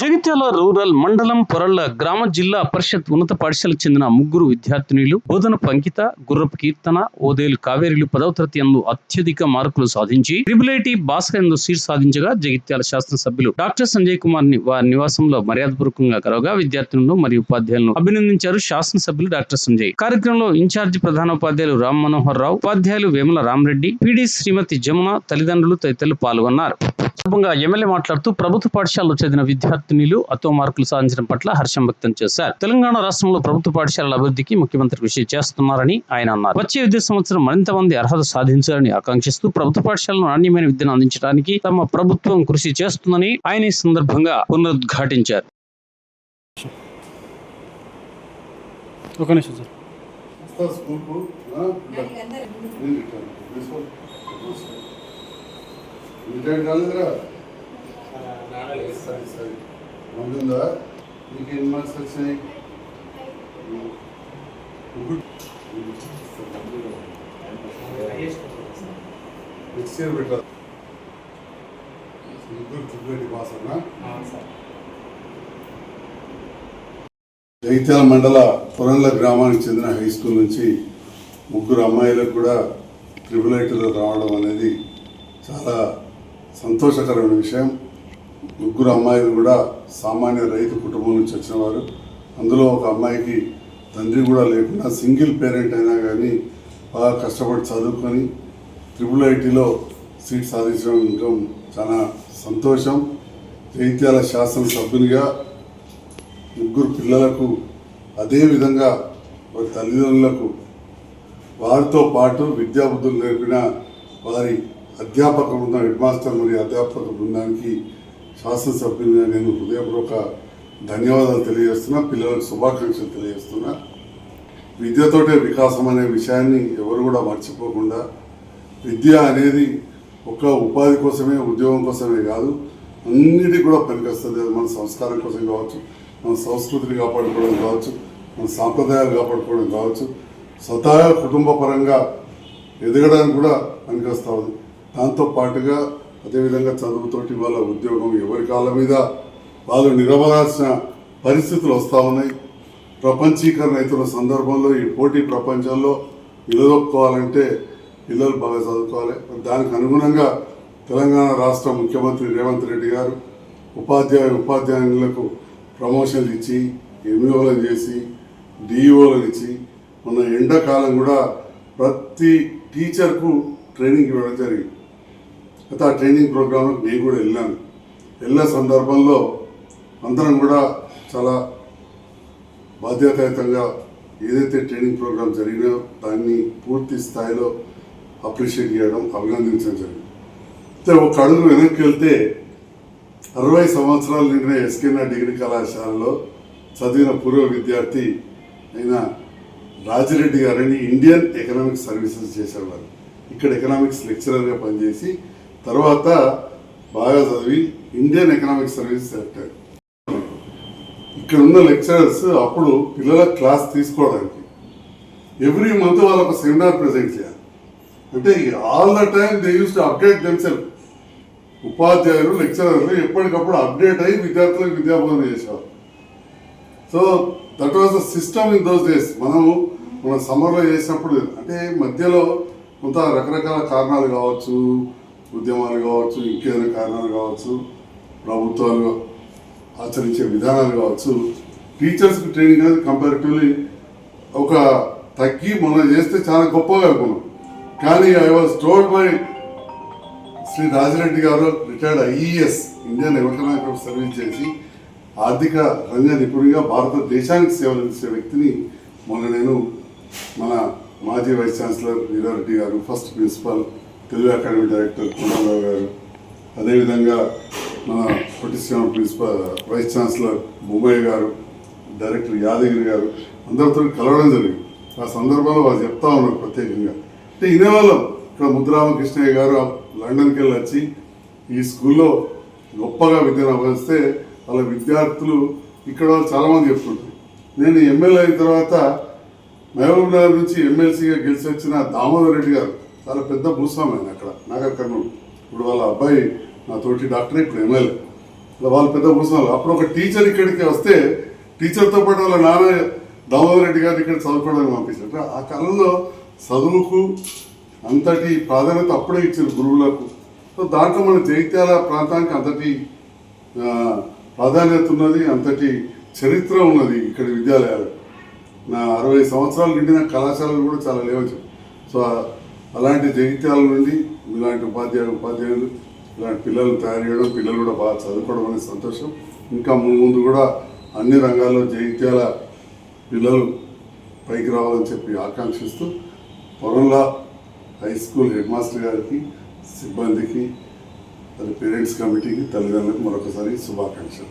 Jagtial rural మండలం పొరళ్ళ గ్రామ జిల్లా పరిషత్ ఉన్నత పాఠశాలకు చెందిన ముగ్గురు విద్యార్థినులు బోధన పంకిత గుర్రపు కీర్తన ఓదేలు కావేరీలు పదవ తరగతి యందు అత్యధిక మార్కులు సాధించి ట్రిబులైటీ భాస్కర్ ఎందు సీట్ సాధించగా జగిత్యాల శాసనసభ్యులు డాక్టర్ సంజయ్ కుమార్ని వారి నివాసంలో మర్యాదపూర్వకంగా కలవగా విద్యార్థులను మరియు ఉపాధ్యాయులను అభినందించారు శాసనసభ్యులు డాక్టర్ సంజయ్. కార్యక్రమంలో ఇన్ఛార్జి ప్రధానోపాధ్యాయులు రామ్ మనోహర్ రావు ఉపాధ్యాయులు వేముల రామరెడ్డి పిడి శ్రీమతి జమున తల్లిదండ్రులు తదితరులు పాల్గొన్నారు. సందర్భంగా ఎమ్మెల్యే మాట్లాడుతూ ప్రభుత్వ పాఠశాలలో చదివిన విద్యార్థినులు అతో మార్కులు సాధించడం పట్ల హర్షం వ్యక్తం చేశారు. తెలంగాణ రాష్ట్రంలో ప్రభుత్వ పాఠశాలల అభివృద్ధికి ముఖ్యమంత్రి కృషి చేస్తున్నారని ఆయన అన్నారు. వచ్చే విద్యా సంవత్సరం మరింత మంది అర్హత సాధించాలని ఆకాంక్షిస్తూ ప్రభుత్వ పాఠశాలను నాణ్యమైన విద్యను అందించడానికి తమ ప్రభుత్వం కృషి చేస్తుందని ఆయన ఈ సందర్భంగా పునరుద్ఘాటించారు. ఒక నిమిషం సార్. రిటర్న్ కాలేదురా సరే సరే. మందుందా నీకు ఎన్ని మార్క్స్ వచ్చినాయి? గుడ్. నెక్స్ట్ ఇయర్ పెట్టాలి ముగ్గురు పాస్ అన్నా? జగిత్యాల మండల పొరంల గ్రామానికి చెందిన హై స్కూల్ నుంచి ముగ్గురు అమ్మాయిలకు కూడా ట్రిపుల్ ఐటీలో రావడం అనేది చాలా సంతోషకరమైన విషయం. ముగ్గురు అమ్మాయిలు కూడా సామాన్య రైతు కుటుంబం నుంచి వచ్చిన వారు అందులో ఒక అమ్మాయికి తండ్రి కూడా లేకుండా సింగిల్ పేరెంట్ అయినా కానీ బాగా కష్టపడి చదువుకొని ట్రిపుల్ ఐటీలో సీట్ సాధించడం చాలా సంతోషం. జైత్యాల శాసనసభ్యునిగా ముగ్గురు పిల్లలకు అదే విధంగా వారి తల్లిదండ్రులకు వారితో పాటు విద్యాబుద్ధులు నేర్పిన వారి అధ్యాపక బృందం హెడ్ మాస్టర్ మరియు అధ్యాపక బృందానికి శాసనసభ్యునిగా నేను హృదయపూర్వక ధన్యవాదాలు తెలియజేస్తున్నా పిల్లలకు శుభాకాంక్షలు తెలియజేస్తున్నా. విద్యతోటే వికాసం అనే విషయాన్ని ఎవరు కూడా మర్చిపోకుండా విద్య అనేది ఒక ఉపాధి కోసమే ఉద్యోగం కోసమే కాదు అన్నిటికీ కూడా పనికొస్తుంది. మన సంస్కారం కోసం కావచ్చు మన సంస్కృతిని కాపాడుకోవడం కావచ్చు మన సాంప్రదాయాలు కాపాడుకోవడం కావచ్చు స్వతహా కుటుంబ పరంగా ఎదగడానికి కూడా పనికొస్తూ ఉంది. దాంతో పాటుగా అదేవిధంగా చదువుతోటి వాళ్ళ ఉద్యోగం ఎవరి కాళ్ళ మీద? వాళ్ళు నిలబడాల్సిన పరిస్థితులు వస్తూ ఉన్నాయి. ప్రపంచీకరణ అవుతున్న సందర్భంలో ఈ పోటీ ప్రపంచంలో నిలదొక్కోవాలంటే పిల్లలు బాగా చదువుకోవాలి. దానికి అనుగుణంగా తెలంగాణ రాష్ట్ర ముఖ్యమంత్రి రేవంత్ రెడ్డి గారు ఉపాధ్యాయ ఉపాధ్యాయులకు ప్రమోషన్లు ఇచ్చి ఎంఈఓలను చేసి డిఈఓలను ఇచ్చి మొన్న ఎండాకాలం కూడా ప్రతి టీచర్కు ట్రైనింగ్ ఇవ్వడం జరిగింది. అయితే ఆ ట్రైనింగ్ ప్రోగ్రాంలో నేను కూడా వెళ్ళాను. వెళ్ళే సందర్భంలో అందరం కూడా చాలా బాధ్యతాయుతంగా ఏదైతే ట్రైనింగ్ ప్రోగ్రామ్ జరిగినో దాన్ని పూర్తి స్థాయిలో అప్రిషియేట్ చేయడం అభినందించడం జరిగింది. అయితే ఒక అడుగు వెనక్కి వెళ్తే అరవై సంవత్సరాల నిండిన ఎస్కేనా డిగ్రీ కళాశాలలో చదివిన పూర్వ విద్యార్థి అయిన రాజిరెడ్డి గారని ఇండియన్ ఎకనామిక్స్ సర్వీసెస్ చేసేవారు. ఇక్కడ ఎకనామిక్స్ లెక్చరర్గా పనిచేసి తర్వాత బాగా చదివి ఇండియన్ ఎకనామిక్స్ సర్వీస్ సెలెక్ట్ ఇక్కడ ఉన్న లెక్చరర్స్ అప్పుడు పిల్లల క్లాస్ తీసుకోవడానికి ఎవ్రీ మంత్ వాళ్ళకు సెమినార్ ప్రజెంట్ చేయాలి. అంటే all the time they use to update themselves ఉపాధ్యాయులు లెక్చరర్లు ఎప్పటికప్పుడు అప్డేట్ అయ్యి విద్యార్థులకు విద్యాబోధన చేసేవారు. So that was the system in those days మనము మన సమ్మర్లో చేసినప్పుడు అంటే మధ్యలో కొంత రకరకాల కారణాలు కావచ్చు ఉద్యమాలు కావచ్చు ఇంకేదైనా కారణాలు కావచ్చు ప్రభుత్వాలు ఆచరించే విధానాలు కావచ్చు టీచర్స్కి ట్రైనింగ్ అనేది కంపారిటివ్లీ ఒక తగ్గి మనం చేస్తే చాలా గొప్పగా అనుకున్నాం. కానీ I was told by Shri Rajireddy garu retired IES Indian ఎవరికైనా సర్వీస్ చేసి ఆర్థిక రంగ నిపుణుడిగా భారతదేశానికి సేవలు అందించే వ్యక్తిని మొన్న నేను మన మాజీ vice chancellor Veerareddy garu first principal Telugu academy director Kondarao garu. అదేవిధంగా మన పొట్టిశ్యామ principal vice chancellor Bommayya garu director Yadagiri గారు అందరితో కలవడం జరిగింది. ఆ సందర్భంలో వాళ్ళు చెప్తా ఉన్నారు ప్రత్యేకంగా. అంటే ఇనేవాళ్ళం. ఇక్కడ ముద్దురామకృష్ణయ్య గారు లండన్కి వెళ్ళి వచ్చి ఈ స్కూల్లో గొప్పగా విద్యను అభ్యసిస్తే వాళ్ళ విద్యార్థులు ఇక్కడ వాళ్ళు చాలామంది చెప్తుంటారు నేను ఎమ్మెల్యే అయిన తర్వాత మహబూబ్ నగర్ నుంచి ఎమ్మెల్సీగా గెలిచి వచ్చిన దామోదర్ రెడ్డి గారు చాలా పెద్ద భూస్వామి ఆయన అక్కడ నాగర్ కర్నూలు ఇప్పుడు వాళ్ళ అబ్బాయి నా తోటి డాక్టర్ ఇప్పుడు ఎమ్మెల్యే వాళ్ళు పెద్ద భూస్వామి అప్పుడు ఒక టీచర్ ఇక్కడికి వస్తే టీచర్తో పాటు వాళ్ళ నాన్న దామోదర్ రెడ్డి గారు ఇక్కడ చదువుకోవడానికి పంపించారు. ఆ కాలంలో చదువుకు అంతటి ప్రాధాన్యత అప్పుడే ఇచ్చారు గురువులకు. సో దాంట్లో మన జైత్యాల ప్రాంతానికి అంతటి ప్రాధాన్యత ఉన్నది అంతటి చరిత్ర ఉన్నది ఇక్కడ విద్యాలయాలు. నా అరవై సంవత్సరాలు నిండిన కళాశాలలు కూడా చాలా లేవచ్చు సో అలాంటి జగిత్యాల నుండి ఇలాంటి ఉపాధ్యాయులు ఉపాధ్యాయులు ఇలాంటి పిల్లలు తయారు చేయడం పిల్లలు కూడా బాగా చదువుకోవడం అనే సంతోషం. ఇంకా ముందు ముందు కూడా అన్ని రంగాల్లో జగిత్యాల పిల్లలు పైకి రావాలని చెప్పి ఆకాంక్షిస్తూ పొరంలా హై స్కూల్ హెడ్ మాస్టర్ గారికి సిబ్బందికి మరి పేరెంట్స్ కమిటీకి తల్లిదండ్రులకు మరొకసారి శుభాకాంక్షలు.